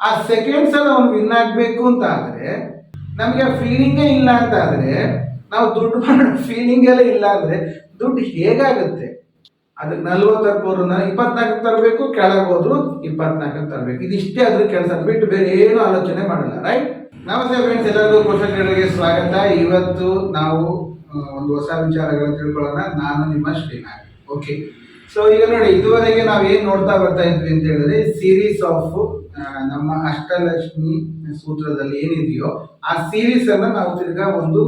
ಆ ಸೆಕೆಂಡ್ಸ್ ಅಲ್ಲಿ ಅವ್ನು ವಿನ್ ಆಗಬೇಕು ಅಂತ ಆದರೆ ನಮಗೆ ಆ ಫೀಲಿಂಗೇ ಇಲ್ಲ ಅಂತ ಆದರೆ ನಾವು ದುಡ್ಡು ಮಾಡೋ ಫೀಲಿಂಗ್ ಎಲ್ಲ ಇಲ್ಲ ಅಂದ್ರೆ ದುಡ್ಡು ಹೇಗಾಗುತ್ತೆ? ಅದಕ್ಕೆ ನಲ್ವತ್ತಕ್ಕೆ ಬರೋನ ಇಪ್ಪತ್ನಾಲ್ಕು ತರಬೇಕು, ಕೆಳಗೆ ಹೋದ್ರು ಇಪ್ಪತ್ನಾಲ್ಕು ತರಬೇಕು. ಇದಿಷ್ಟೇ ಅದ್ರ ಕೆಲಸ ಬಿಟ್ಟು ಬೇರೆ ಏನು ಆಲೋಚನೆ ಮಾಡಲ್ಲ ರೈಟ್ ನಮಸ್ತೆ ಫ್ರೆಂಡ್ಸ್ ಎಲ್ಲರಿಗೂ ಕ್ವಶನ್ಗಳಿಗೆ ಸ್ವಾಗತ. ಇವತ್ತು ನಾವು ಒಂದು ಹೊಸ ವಿಚಾರಗಳನ್ನು ತಿಳ್ಕೊಳ್ಳೋಣ. ನಾನು ನಿಮ್ಮ ಶ್ರೀನಾಥ್. ಓಕೆ ಸೊ ಈಗ ನೋಡಿ, ಇದುವರೆಗೆ ನಾವು ಏನು ನೋಡ್ತಾ ಬರ್ತಾ ಇದ್ವಿ ಅಂತ ಹೇಳಿದ್ರೆ ಸೀರೀಸ್ ಆಫ್ ನಮ್ಮ ಅಷ್ಟಲಕ್ಷ್ಮಿ ಸೂತ್ರದಲ್ಲಿ ಏನಿದೆಯೋ ಆ ಸೀರೀಸ್ ಅನ್ನ ನಾವು ತಿರ್ಗಾ ಒಂದು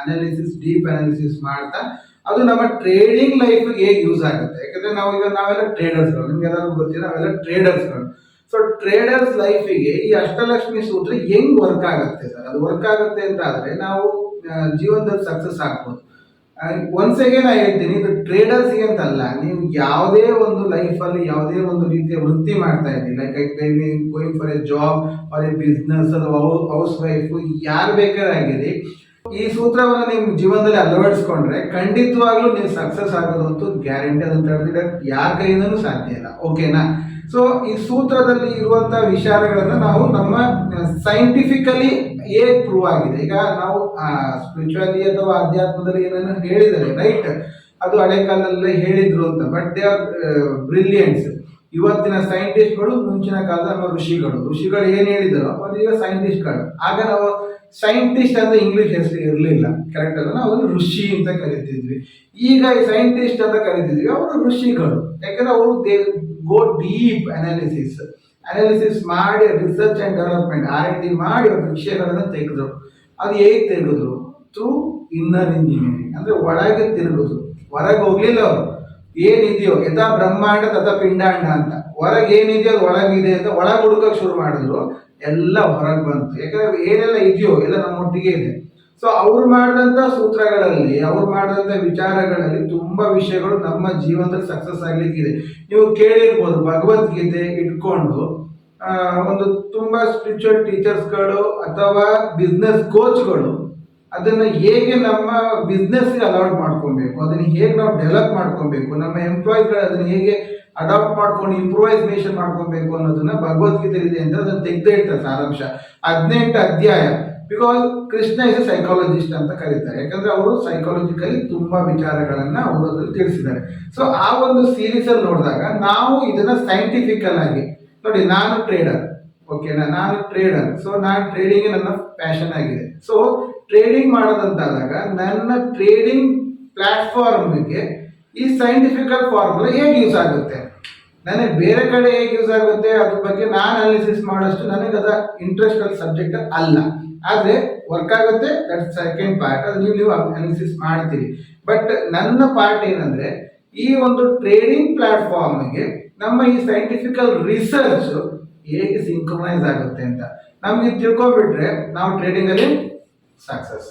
ಅನಾಲಿಸಿಸ್ ಡೀಪ್ ಅನಾಲಿಸಿಸ್ ಮಾಡ್ತಾ ಅದು ನಮ್ಮ ಟ್ರೇಡಿಂಗ್ ಲೈಫ್ ಹೇಗೆ ಯೂಸ್ ಆಗುತ್ತೆ. ಯಾಕಂದ್ರೆ ನಾವು ಈಗ ನಾವೆಲ್ಲ ಟ್ರೇಡರ್ಸ್ಗಳು ನಿಮ್ಗೆ ಎಲ್ಲರಿಗೂ ಗೊತ್ತಿಲ್ಲ ನಾವೆಲ್ಲ ಟ್ರೇಡರ್ಸ್ಗಳು ಸೊ ಟ್ರೇಡರ್ಸ್ ಲೈಫಿಗೆ ಈ ಅಷ್ಟಲಕ್ಷ್ಮಿ ಸೂತ್ರ ಹೆಂಗ್ ವರ್ಕ್ ಆಗುತ್ತೆ ಸರ್? ಅದು ವರ್ಕ್ ಆಗುತ್ತೆ ಅಂತ ಆದ್ರೆ ನಾವು ಜೀವನದಲ್ಲಿ ಸಕ್ಸಸ್ ಆಗ್ಬೋದು. ಒಂದ್ಸಗೆ ನಾ ಹೇಳ್ತೀನಿ, ಇದು ಟ್ರೇಡರ್ಸ್ಗೆ ಅಂತಲ್ಲ, ನೀವು ಯಾವುದೇ ಒಂದು ಲೈಫಲ್ಲಿ ಯಾವುದೇ ಒಂದು ರೀತಿಯ ವೃತ್ತಿ ಮಾಡ್ತಾ ಇದ್ದೀವಿ like going for a job or a business ಅಥವಾ ಹೌಸ್ ವೈಫು ಯಾರು ಬೇಕಾದ್ರೆ ಆಗಿರಿ. ಈ ಸೂತ್ರವನ್ನು ನಿಮ್ಮ ಜೀವನದಲ್ಲಿ ಅಳವಡಿಸ್ಕೊಂಡ್ರೆ ಖಂಡಿತವಾಗ್ಲೂ ನೀವು ಸಕ್ಸಸ್ ಆಗೋದಂತೂ ಗ್ಯಾರಂಟಿ ಅದಂತ ಹೇಳಿದ್ರೆ ಯಾರ ಕೈಯಿಂದನೂ ಸಾಧ್ಯ ಇಲ್ಲ. ಓಕೆನಾ ಸೊ ಈ ಸೂತ್ರದಲ್ಲಿ ಇರುವಂತಹ ವಿಚಾರಗಳನ್ನು ನಾವು ನಮ್ಮ ಸೈಂಟಿಫಿಕಲಿ ಏ ಪ್ರೂವ್ ಆಗಿದೆ. ಈಗ ನಾವು ಸ್ಪಿರಿಚುವಲಿ ಅಥವಾ ಅಧ್ಯಾತ್ಮದಲ್ಲಿ ಏನನ್ನು ಹೇಳಿದರೆ ರೈಟ್ ಅದು ಹಳೆ ಕಾಲದಲ್ಲಿ ಹೇಳಿದ್ರು ಅಂತ. ಬಟ್ ದೇ ಆರ್ ಬ್ರಿಲಿಯನ್ಸ್ ಇವತ್ತಿನ ಸೈಂಟಿಸ್ಟ್ಗಳು ಮುಂಚಿನ ಕಾಲದ ನಮ್ಮ ಋಷಿಗಳು. ಋಷಿಗಳು ಏನ್ ಹೇಳಿದರು? ಅದು ಈಗ ಸೈಂಟಿಸ್ಟ್ಗಳು ಆಗ ನಾವು ಸೈಂಟಿಸ್ಟ್ ಅಂತ ಇಂಗ್ಲಿಷ್ ಹೆಸರು ಇರಲಿಲ್ಲ. ಕರೆಕ್ಟ್ ಅಲ್ಲ ನಾವು ಋಷಿ ಅಂತ ಕರಿತಿದ್ವಿ. ಈಗ ಸೈಂಟಿಸ್ಟ್ ಅಂತ ಕರಿತಿದ್ವಿ. ಅವರು ಋಷಿಗಳು. ಯಾಕಂದ್ರೆ ಅವರು ಗೋ ಡೀಪ್ ಅನಾಲಿಸಿಸ್ ಅನಾಲಿಸಿಸ್ ಮಾಡಿ research and development R N D ಮಾಡಿ ಅವ್ರ ವಿಷಯಗಳನ್ನು ತೆಗೆದ್ರು. ಅದು ಹೇಗೆ ತೆಗೆದ್ರು? ಥ್ರೂ ಇನ್ನರ್ ಇಂಜಿನಿಯರಿಂಗ್ ಅಂದರೆ ಒಳಗೆ ತಿರುಗುದು. ಹೊರಗೆ ಹೋಗ್ಲಿಲ್ಲ ಅವರು. ಏನಿದೆಯೋ, ಯಥಾ ಬ್ರಹ್ಮಾಂಡ, ತಥಾ ಪಿಂಡಾಂಡ ಅಂತ. ಹೊರಗೆ ಏನಿದೆಯೋ ಅದು ಒಳಗಿದೆ ಅಂತ ಒಳಗೆ ಹುಡುಕಕ್ಕೆ ಶುರು ಮಾಡಿದ್ರು. ಎಲ್ಲ ಹೊರಗೆ ಬಂತು. ಯಾಕಂದ್ರೆ ಏನೆಲ್ಲ ಇದೆಯೋ ಎಲ್ಲ ನಮ್ಮೊಟ್ಟಿಗೆ ಇದೆ. ಸೊ ಅವ್ರು ಮಾಡಿದಂತ ಸೂತ್ರಗಳಲ್ಲಿ, ಅವ್ರು ಮಾಡಿದಂತ ವಿಚಾರಗಳಲ್ಲಿ ತುಂಬಾ ವಿಷಯಗಳು ನಮ್ಮ ಜೀವನದಲ್ಲಿ ಸಕ್ಸಸ್ ಆಗ್ಲಿಕ್ಕಿದೆ. ನೀವು ಕೇಳಿರ್ಬೋದು, ಭಗವದ್ಗೀತೆ ಇಟ್ಕೊಂಡು ಒಂದು ತುಂಬಾ ಸ್ಪಿರಿಚುವಲ್ ಟೀಚರ್ಸ್ಗಳು ಅಥವಾ ಬಿಸ್ನೆಸ್ ಕೋಚ್ಗಳು ಅದನ್ನ ಹೇಗೆ ನಮ್ಮ ಬಿಸ್ನೆಸ್ ಅಲೌಟ್ ಮಾಡ್ಕೊಬೇಕು, ಅದನ್ನ ಹೇಗೆ ನಾವು ಡೆವಲಪ್ ಮಾಡ್ಕೊಬೇಕು, ನಮ್ಮ ಎಂಪ್ಲಾಯ್ಗಳು ಅದನ್ನ ಹೇಗೆ ಅಡಾಪ್ಟ್ ಮಾಡ್ಕೊಂಡು ಇಂಪ್ರೂವೈಸೇಷನ್ ಮಾಡ್ಕೊಬೇಕು ಅನ್ನೋದನ್ನ ಭಗವದ್ಗೀತೆ ಇದೆ ಅಂತ ಅದನ್ನ ತೆಗೆದೇ ಇಟ್ಟ ಸಾರಾಂಶ. ಹದಿನೆಂಟು ಅಧ್ಯಾಯ. ಬಿಕಾಸ್ ಕೃಷ್ಣ ಇಸ್ ಸೈಕಾಲಜಿಸ್ಟ್ ಅಂತ ಕರೀತಾರೆ. ಯಾಕಂದ್ರೆ ಅವರು ಸೈಕಾಲಜಿಕಲಿ ತುಂಬಾ ವಿಚಾರಗಳನ್ನ ಅವರು ಅದ್ರಲ್ಲಿ ತಿಳಿಸಿದ್ದಾರೆ. ಸೊ ಆ ಒಂದು ಸೀರೀಸ್ ಅಲ್ಲಿ ನೋಡಿದಾಗ ನಾವು ಇದನ್ನ ಸೈಂಟಿಫಿಕಲ್ ಆಗಿ ನೋಡಿ, ನಾನು ಟ್ರೇಡರ್ ಓಕೆನಾ ನಾನು ಟ್ರೇಡರ್ ಸೊ ನಾನು ಟ್ರೇಡಿಂಗ್ ನನ್ನ ಪ್ಯಾಷನ್ ಆಗಿದೆ. ಸೊ ಟ್ರೇಡಿಂಗ್ ಮಾಡೋದಂತಾದಾಗ ನನ್ನ ಟ್ರೇಡಿಂಗ್ ಪ್ಲಾಟ್ಫಾರ್ಮ್ಗೆ ಈ ಸೈಂಟಿಫಿಕಲ್ ಫಾರ್ಮುಲಾ ಹೇಗೆ ಯೂಸ್ ಆಗುತ್ತೆ? ನನಗೆ ಬೇರೆ ಕಡೆ ಹೇಗೆ ಯೂಸ್ ಆಗುತ್ತೆ ಅದ್ರ ಬಗ್ಗೆ ನಾನು ಅನಾಲಿಸಿಸ್ ಮಾಡೋಷ್ಟು ನನಗೆ ಅದ ಇಂಟ್ರೆಸ್ಟ್ ಸಬ್ಜೆಕ್ಟ್ ಅಲ್ಲ ಆದ್ರೆ ವರ್ಕ್ ಆಗುತ್ತೆ ದಟ್ ಸೆಕೆಂಡ್ ಪಾರ್ಟ್ ಅದು ನೀವು ನೀವು ಅನಾಲಿಸಿಸ್ ಮಾಡ್ತೀರಿ. ಬಟ್ ನನ್ನ ಪಾರ್ಟ್ ಏನಂದ್ರೆ, ಈ ಒಂದು ಟ್ರೇಡಿಂಗ್ ಪ್ಲಾಟ್ಫಾರ್ಮ್ಗೆ ನಮ್ಮ ಈ ಸೈಂಟಿಫಿಕಲ್ ರಿಸರ್ಚ್ ಹೇಗೆ ಸಿಂಕ್ರೊನೈಸ್ ಆಗುತ್ತೆ ಅಂತ. ನಮ್ಗೆ ತಿಳ್ಕೊಬಿಟ್ರೆ ನಾವು ಟ್ರೇಡಿಂಗ್ ಅಲ್ಲಿ ಸಕ್ಸಸ್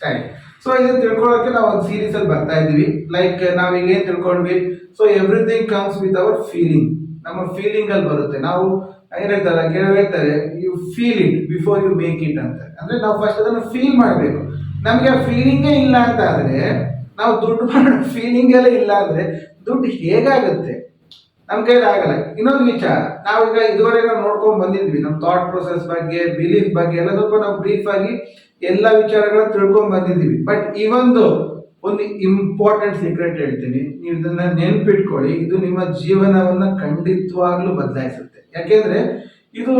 ಸರಿ. ಸೊ ಇದನ್ನ ತಿಳ್ಕೊಳ್ಳೋಕೆ ನಾವು ಒಂದು ಸೀರೀಸ್ ಅಲ್ಲಿ ಬರ್ತಾ ಇದೀವಿ. ಲೈಕ್ ನಾವೀಗ ಏನ್ ತಿಳ್ಕೊಂಡ್ವಿ? So everything comes with our feeling ನಮ್ಮ ಫೀಲಿಂಗ್ ಅಲ್ಲಿ ಬರುತ್ತೆ. ನಾವು ಏನ್ ಹೇಳ್ತಾರೆ? ಕೆಲವು ಹೇಳ್ತಾರೆ you feel it before you make it ಅಂತ. ಅಂದ್ರೆ ನಾವು ಫಸ್ಟ್ ಅದನ್ನು ಫೀಲ್ ಮಾಡಬೇಕು. ನಮ್ಗೆ ಆ ಫೀಲಿಂಗೇ ಇಲ್ಲ ಅಂತ ಆದ್ರೆ, ನಾವು ದುಡ್ಡು ಮಾಡೋ ಫೀಲಿಂಗ್ ಎಲ್ಲ ಇಲ್ಲ ಅಂದ್ರೆ ದುಡ್ಡು ಹೇಗಾಗುತ್ತೆ? ನಮ್ ಕೈಲಿ ಆಗಲ್ಲ. ಇನ್ನೊಂದು ವಿಚಾರ. ನಾವೀಗ ಇದುವರೆಗೆ ನೋಡ್ಕೊಂಡ್ ಬಂದಿದ್ವಿ. ನಮ್ಮ ಥಾಟ್ ಪ್ರೊಸೆಸ್ ಬಗ್ಗೆ ಬಿಲೀಫ್ ಬಗ್ಗೆ ಎಲ್ಲ ಸ್ವಲ್ಪ ನಾವು ಬ್ರೀಫ್ ಆಗಿ ಎಲ್ಲ ವಿಚಾರಗಳ ತಿಳ್ಕೊಂಡ್ ಬಂದಿದ್ದೀವಿ. ಬಟ್ ಈ ಒಂದು ಇಂಪಾರ್ಟೆಂಟ್ ಸೀಕ್ರೆಟ್ ಹೇಳ್ತೀನಿ. ನೀವು ಇದನ್ನ ನೆನ್ಪಿಟ್ಕೊಳ್ಳಿ. ಇದು ನಿಮ್ಮ ಜೀವನವನ್ನ ಖಂಡಿತವಾಗ್ಲೂ ಬದಲಾಯಿಸುತ್ತೆ. ಯಾಕೆಂದ್ರೆ ಇದು